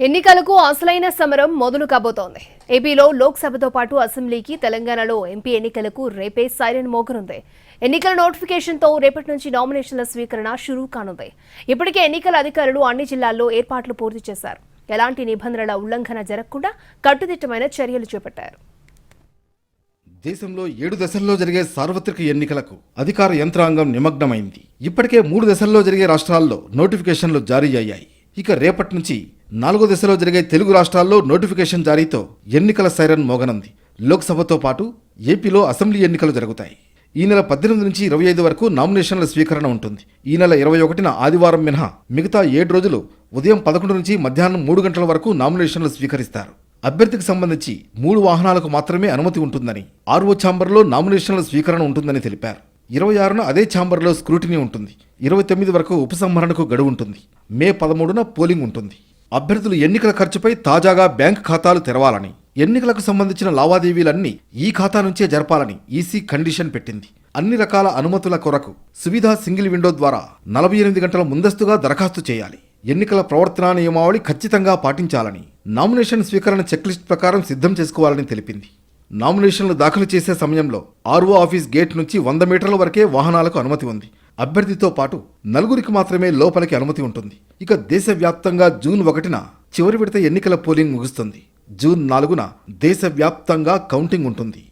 ఎన్నికలకు అసలైన సమరం మొదలు కాబోతోంది. ఏపీలో లోక్సభతో పాటు అసెంబ్లీకి తెలంగాణలో ఎంపీ ఎన్నికలకు రేపే సైరన్ మోగనుంది. ఎన్నికల నోటిఫికేషన్తో రేపటి నుంచి నామినేషన్ల స్వీకరణ షురూ కానుంది. ఇప్పటికే ఎన్నికల అధికారులు అన్ని జిల్లాల్లో ఏర్పాట్లు పూర్తి చేశారు. ఎలాంటి నిబంధనల ఉల్లంఘన జరగకుండా కట్టుదిట్టమైన చర్యలు చేపట్టారు. దేశంలో ఏడు దశల్లో జరిగే సార్వత్రిక ఎన్నికలకు అధికార యంత్రాంగం నిమగ్నమైంది. ఇప్పటికే మూడు దశల్లో జరిగే రాష్ట్రాల్లో నోటిఫికేషన్లు జారీ అయ్యాయి. ఇక రేపటి నుంచి నాలుగో దశలో జరిగే తెలుగు రాష్ట్రాల్లో నోటిఫికేషన్ జారీతో ఎన్నికల సైరన్ మోగనంది. లోక్సభతో పాటు ఏపీలో అసెంబ్లీ ఎన్నికలు జరుగుతాయి. ఈ నెల పద్దెనిమిది నుంచి ఇరవై ఐదు వరకు నామినేషన్ల స్వీకరణ ఉంటుంది. ఈ నెల ఇరవై ఒకటిన ఆదివారం మినహా మిగతా ఏడు రోజులు ఉదయం పదకొండు నుంచి మధ్యాహ్నం మూడు గంటల వరకు నామినేషన్లు స్వీకరిస్తారు. అభ్యర్థికి సంబంధించి మూడు వాహనాలకు మాత్రమే అనుమతి ఉంటుందని ఆర్ఓ ఛాంబర్లో నామినేషన్ల స్వీకరణ ఉంటుందని తెలిపారు. ఇరవై ఆరున అదే ఛాంబర్లో స్క్రూటినీ ఉంటుంది. ఇరవై తొమ్మిది వరకు ఉపసంహరణకు గడువు ఉంటుంది. మే పదమూడున పోలింగ్ ఉంటుంది. అభ్యర్థులు ఎన్నికల ఖర్చుపై తాజాగా బ్యాంక్ ఖాతాలు తెరవాలని ఎన్నికలకు సంబంధించిన లావాదేవీలన్నీ ఈ ఖాతా నుంచే జరపాలని ఈసీ కండిషన్ పెట్టింది. అన్ని రకాల అనుమతుల కొరకు సువిధ సింగిల్ విండో ద్వారా నలభై ఎనిమిది గంటల ముందస్తుగా దరఖాస్తు చేయాలి. ఎన్నికల ప్రవర్తనా నియమావళి ఖచ్చితంగా పాటించాలని నామినేషన్ స్వీకరణ చెక్లిస్ట్ ప్రకారం సిద్ధం చేసుకోవాలని తెలిపింది. నామినేషన్లు దాఖలు చేసే సమయంలో ఆర్ఓ ఆఫీస్ గేట్ నుంచి వంద మీటర్ల వరకే వాహనాలకు అనుమతి ఉంది. అభ్యర్థితో పాటు నలుగురికి మాత్రమే లోపలికి అనుమతి ఉంటుంది. ఇక దేశవ్యాప్తంగా జూన్ ఒకటిన చివరి విడత ఎన్నికల పోలింగ్ ముగుస్తుంది. జూన్ నాలుగున దేశవ్యాప్తంగా కౌంటింగ్ ఉంటుంది.